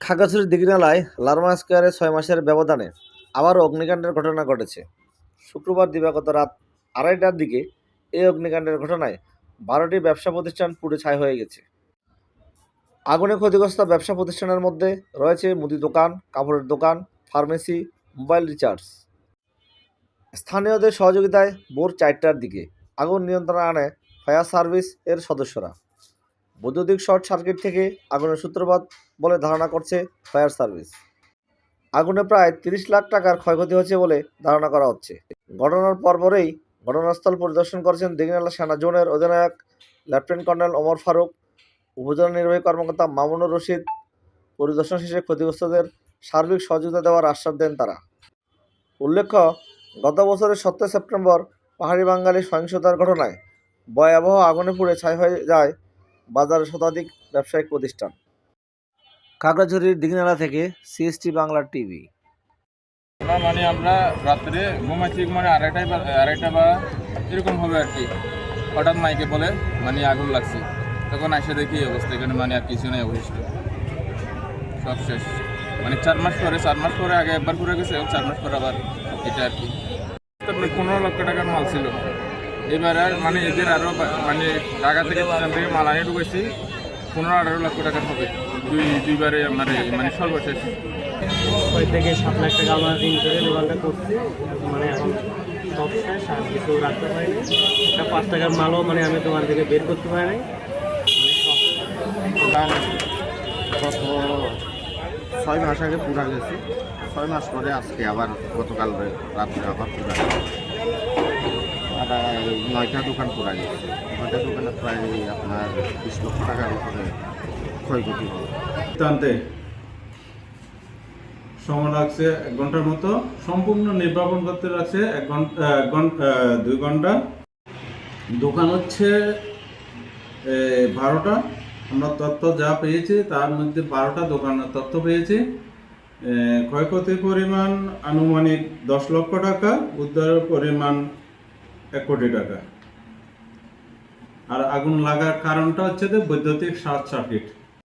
খাগড়াছড়ির দিঘিনালায় লার্মা স্কোয়ারে ছয় মাসের ব্যবধানে আবারও অগ্নিকাণ্ডের ঘটনা ঘটেছে। শুক্রবার দিবাগত রাত আড়াইটার দিকে এই অগ্নিকাণ্ডের ঘটনায় বারোটি ব্যবসা প্রতিষ্ঠান পুড়ে ছাই হয়ে গেছে। আগুনে ক্ষতিগ্রস্ত ব্যবসা প্রতিষ্ঠানের মধ্যে রয়েছে মুদি দোকান, কাপড়ের দোকান, ফার্মেসি, মোবাইল রিচার্জ। স্থানীয়দের সহযোগিতায় ভোর চারটার দিকে আগুন নিয়ন্ত্রণে আনে ফায়ার সার্ভিস এর সদস্যরা। বৈদ্যুতিক শর্ট সার্কিট থেকে আগুনের সূত্রপাত বলে ধারণা করছে ফায়ার সার্ভিস। আগুনে প্রায় তিরিশ লাখ টাকার ক্ষয়ক্ষতি হয়েছে বলে ধারণা করা হচ্ছে। ঘটনার পরপরেই ঘটনাস্থল পরিদর্শন করেছেন দিঘিনালা সেনা জোনের অধিনায়ক লেফটেন্যান্ট কর্নেল ওমর ফারুক, উপজেলা নির্বাহী কর্মকর্তা মামুনুর রশিদ, পরিদর্শন শেষে ক্ষতিগ্রস্তদের সার্বিক সহযোগিতা দেওয়ার আশ্বাস দেন তারা। উল্লেখ্য, গত বছরের সতেরো সেপ্টেম্বর পাহাড়ি বাঙালি সহিংসতার ঘটনায় ভয়াবহ আগুনে পুড়ে ছাই হয়ে যায় বাজারের শতাধিক ব্যবসায়িক প্রতিষ্ঠান। খাগড়াঝড়ির দিঘিনালা থেকে সিএসটি বাংলা টিভি। মানে আমরা রাত্রে ঘুমাচ্ছি মানে আড়াইটায় বা আড়াইটা বা এরকম হবে আর কি হঠাৎ মাইকে বলে মানে আগুন লাগছে। তখন এসে দেখি অবস্থা, এখানে মানে আর কিছু নেই অবশিষ্ট। সব শেষ। মানে চার মাস পরে, চার মাস পরে আগে একবার করে গেছে, চার মাস পরে আবার এটা আর কি। তারপরে পনেরো লক্ষ টাকার মাল ছিল। এবার আর মানে এদের আরও মানে ঢাকা থেকে সেখান থেকে মাল আনিয়ে ঢুকেছি পনেরো আঠারো লক্ষ টাকা হবে। দুই দুইবারে মানে মানে সর্বশেষ। ছয় থেকে সাত লাখ টাকা আমরা ঋণ করে দোকানটা করছি। মানে এখন সব শেষ আর কিছু রাখতে পারিনি। একটা পাঁচ টাকার মালও মানে আমি দোকান থেকে বের করতে পারিনি। গত ছয় মাস আগে পুরা গেছে। ছয় মাস পরে আজকে আবার গতকাল রাত্রে আবার পুরা গেছে। নয়টা দোকান পুরা গেছে নয়টা দোকানে প্রায় আপনার বিশ লক্ষ টাকার উপরে ক্ষয়ক্ষতি হবে সময় লাগছে এক ঘণ্টার মতো। সম্পূর্ণ নির্বাপন করতে লাগছে এক ঘণ্টা দুই ঘণ্টা। দোকান হচ্ছে বারোটা। আমরা তথ্য যা পেয়েছি তার মধ্যে বারোটা দোকানের তথ্য পেয়েছি। ক্ষয়ক্ষতির পরিমাণ আনুমানিক দশ লক্ষ টাকা। উদ্ধারের পরিমাণ এক কোটি টাকা। আর আগুন লাগার কারণটা হচ্ছে যে বৈদ্যুতিক শর্ট সার্কিট।